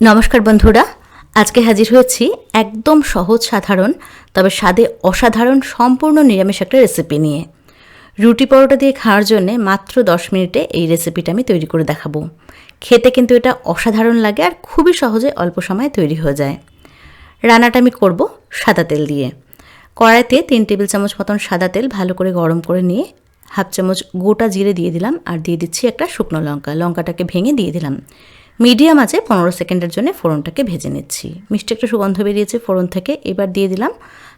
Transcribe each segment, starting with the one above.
নমস্কার বন্ধুরা, আজকে হাজির হয়েছি একদম সহজ সাধারণ, তবে স্বাদে অসাধারণ সম্পূর্ণ নিরামিষ একটা রেসিপি নিয়ে। রুটি পরোটা দিয়ে খাওয়ার জন্যে মাত্র দশ মিনিটে এই রেসিপিটা আমি তৈরি করে দেখাবো। খেতে কিন্তু এটা অসাধারণ লাগে আর খুবই সহজে অল্প সময়ে তৈরি হয়ে যায়। রান্নাটা আমি করব সাদা তেল দিয়ে। কড়াইতে তিন টেবিল চামচ মতন সাদা তেল ভালো করে গরম করে নিয়ে হাফ চামচ গোটা জিরে দিয়ে দিলাম আর দিয়ে দিচ্ছি একটা শুকনো লঙ্কা। লঙ্কাটাকে ভেঙে দিয়ে দিলাম। মিডিয়াম আছে, পনেরো সেকেন্ডের জন্য ফোড়নটাকে ভেজে নিচ্ছি। মিষ্টি একটা সুগন্ধ বেরিয়েছে ফোড়ন থেকে, এবার দিয়ে দিলাম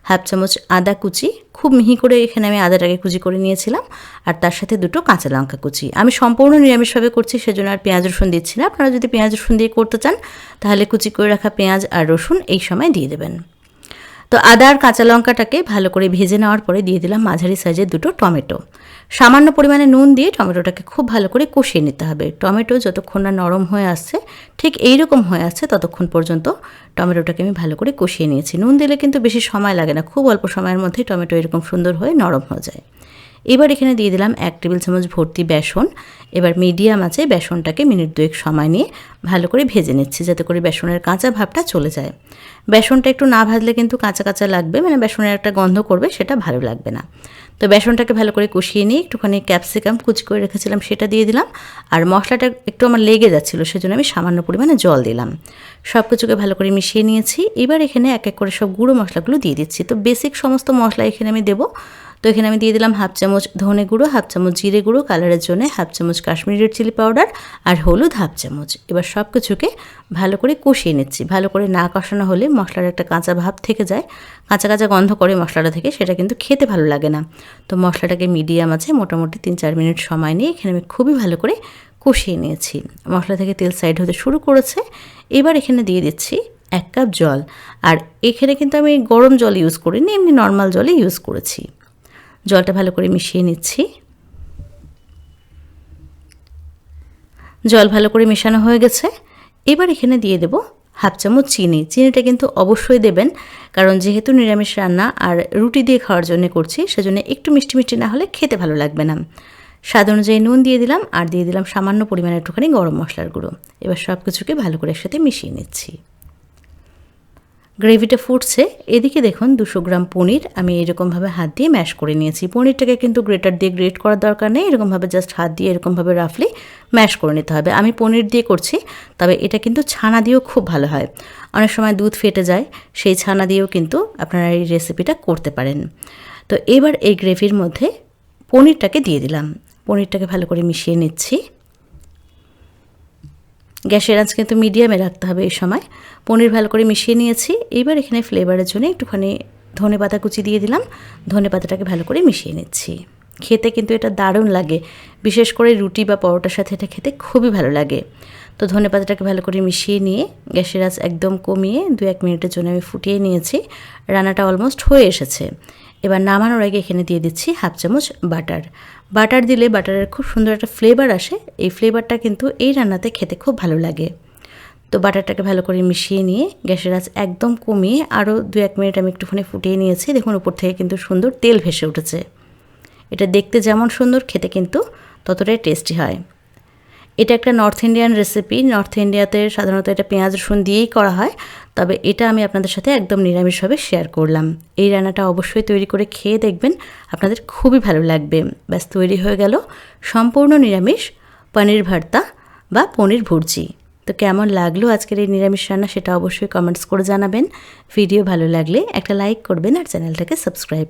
হাফ চামচ আদা কুচি। খুব মিহি করে এখানে আমি আদাটাকে কুচি করে নিয়েছিলাম, আর তার সাথে দুটো কাঁচা লঙ্কা কুচি। আমি সম্পূর্ণ নিরামিষভাবে করছি, সেজন্য আর পেঁয়াজ রসুন দিচ্ছি না। আপনারা যদি পেঁয়াজ রসুন দিয়ে করতে চান, তাহলে কুচি করে রাখা পেঁয়াজ আর রসুন এই সময় দিয়ে দেবেন। তো আদা আর কাঁচা লঙ্কাটাকে ভালো করে ভেজে নেওয়ার পরে দিয়ে দিলাম মাঝারি সাইজের দুটো টমেটো। সামান্য পরিমাণে নুন দিয়ে টমেটোটাকে খুব ভালো করে কষিয়ে নিতে হবে। টমেটো যতক্ষণ না নরম হয়ে আসছে, ঠিক এই রকম হয়ে আসছে ততক্ষণ পর্যন্ত টমেটোটাকে আমি ভালো করে কষিয়ে নিয়েছি। নুন দিলে কিন্তু বেশি সময় লাগে না, খুব অল্প সময়ের মধ্যেই টমেটো এরকম সুন্দর হয়ে নরম হয়ে যায়। এবার এখানে দিয়ে দিলাম এক টেবিল চামচ ভর্তি বেসন। এবার মিডিয়াম আছে, বেসনটাকে মিনিট দুয়েক সময় নিয়ে ভালো করে ভেজে নিচ্ছি যাতে করে বেসনের কাঁচা ভাবটা চলে যায়। বেসনটা একটু না ভাজলে কিন্তু কাঁচা কাঁচা লাগবে মানে বেসনের একটা গন্ধ করবে, সেটা ভালো লাগবে না। তো বেসনটাকে ভালো করে কষিয়ে নিই একটুখানি ক্যাপসিকাম কুচি করে রেখেছিলাম, সেটা দিয়ে দিলাম। আর মশলাটা একটু আমার লেগে যাচ্ছিল, সেজন্য আমি সামান্য পরিমাণে জল দিলাম। সব কিছুকে ভালো করে মিশিয়ে নিয়েছি। এবার এখানে এক এক করে সব গুঁড়ো মশলাগুলো দিয়ে দিচ্ছি। তো বেসিক সমস্ত মশলা এখানে আমি দেবো। তো এখানে আমি দিয়ে দিলাম হাফ চামচ ধনে গুঁড়ো, হাফ চামচ জিরে গুঁড়ো, কালারের জন্য হাফ চামচ কাশ্মীরি রেড চিলি পাউডার আর হলুদ হাফ চামচ। এবার সব কিছুকে ভালো করে কষিয়ে নিচ্ছি। ভালো করে না কষানো হলে মশলার একটা কাঁচা ভাব থেকে যায়। কাঁচা কাঁচা গন্ধ করে মশলাটা থেকে, সেটা কিন্তু খেতে ভালো লাগে না। তো মশলাটাকে মিডিয়াম আছে, মোটামুটি তিন চার মিনিট সময় নিয়ে এখানে আমি খুবই ভালো করে কষিয়ে নিয়েছি। মশলা থেকে তেল সাইড হতে শুরু করেছে। এবার এখানে দিয়ে দিচ্ছি এক কাপ জল। আর এখানে কিন্তু আমি গরম জল ইউজ করিনি, এমনি নর্মাল জলই ইউজ করেছি। জলটা ভালো করে মিশিয়ে নিচ্ছি। জল ভালো করে মেশানো হয়ে গেছে। এবার এখানে দিয়ে দেব হাফ চামচ চিনি। চিনিটা কিন্তু অবশ্যই দেবেন, কারণ যেহেতু নিরামিষ রান্না আর রুটি দিয়ে খাওয়ার জন্য করছি, সেজন্য একটু মিষ্টি মিষ্টি না হলে খেতে ভালো লাগবে না। স্বাদ অনুযায়ী নুন দিয়ে দিলাম আর দিয়ে দিলাম সামান্য পরিমাণে একটুখানি গরম মশলার গুঁড়ো। এবার সব কিছুকে ভালো করে একসাথে মিশিয়ে নিচ্ছি। গ্রেভিটা ফুটছে। এদিকে দেখুন দুশো গ্রাম পনির আমি এরকমভাবে হাত দিয়ে ম্যাশ করে নিয়েছি। পনিরটাকে কিন্তু গ্রেটার দিয়ে গ্রেট করার দরকার নেই, এরকমভাবে জাস্ট হাত দিয়ে এরকমভাবে রাফলি ম্যাশ করে নিতে হবে। আমি পনির দিয়ে করছি, তবে এটা কিন্তু ছানা দিয়েও খুব ভালো হয়। অনেক সময় দুধ ফেটে যায়, সেই ছানা দিয়েও কিন্তু আপনারা এই রেসিপিটা করতে পারেন। তো এবার এই গ্রেভির মধ্যে পনিরটাকে দিয়ে দিলাম। পনিরটাকে ভালো করে মিশিয়ে নিচ্ছি। গ্যাসের আঁচ কিন্তু মিডিয়ামে রাখতে হবে এই সময়। পনির ভালো করে মিশিয়ে নিয়েছি। এবার এখানে ফ্লেভারের জন্য একটুখানি ধনে পাতা কুচি দিয়ে দিলাম। ধনে পাতাটাকে ভালো করে মিশিয়ে নিচ্ছি। খেতে কিন্তু এটা দারুণ লাগে। বিশেষ করে রুটি বা পরোটার সাথে এটা খেতে খুবই ভালো লাগে। তো ধনে পাতাটাকে ভালো করে মিশিয়ে নিয়ে গ্যাসের আঁচ একদম কমিয়ে দু এক মিনিটের জন্য আমি ফুটিয়ে নিয়েছি। রান্নাটা অলমোস্ট হয়ে এসেছে। এবার নামানোর আগে এখানে দিয়ে দিচ্ছি হাফ চামচ বাটার। বাটার দিলে বাটারের খুব সুন্দর একটা ফ্লেভার আসে। এই ফ্লেভারটা কিন্তু এই রান্নাতে খেতে খুব ভালো লাগে। তো বাটারটাকে ভালো করে মিশিয়ে নিয়ে গ্যাসের আঁচ একদম কমিয়ে আরও দু এক মিনিট আমি একটুখানি ফুটিয়ে নিয়েছি। দেখুন, উপর থেকে কিন্তু সুন্দর তেল ভেসে উঠেছে। এটা দেখতে যেমন সুন্দর, খেতে কিন্তু ততটাই টেস্টি হয়। এটা একটা নর্থ ইন্ডিয়ান রেসিপি নর্থ ইন্ডিয়াতে সাধারণত এটা পেঁয়াজ, রসুন দিয়েই করা হয়। তবে এটা আমি আপনাদের সাথে একদম নিরামিষভাবে শেয়ার করলাম। এই রান্নাটা অবশ্যই তৈরি করে খেয়ে দেখবেন। আপনাদের খুবই ভালো লাগবে। ব্যাস, তৈরি হয়ে গেল সম্পূর্ণ নিরামিষ পনির ভর্তা বা পনির ভুর্জি। তো কেমন লাগল আজকের এই নিরামিষ রান্না সেটা অবশ্যই কমেন্টস করে জানাবেন। ভিডিও ভালো লাগলে একটা লাইক করবেন আর চ্যানেলটাকে সাবস্ক্রাইব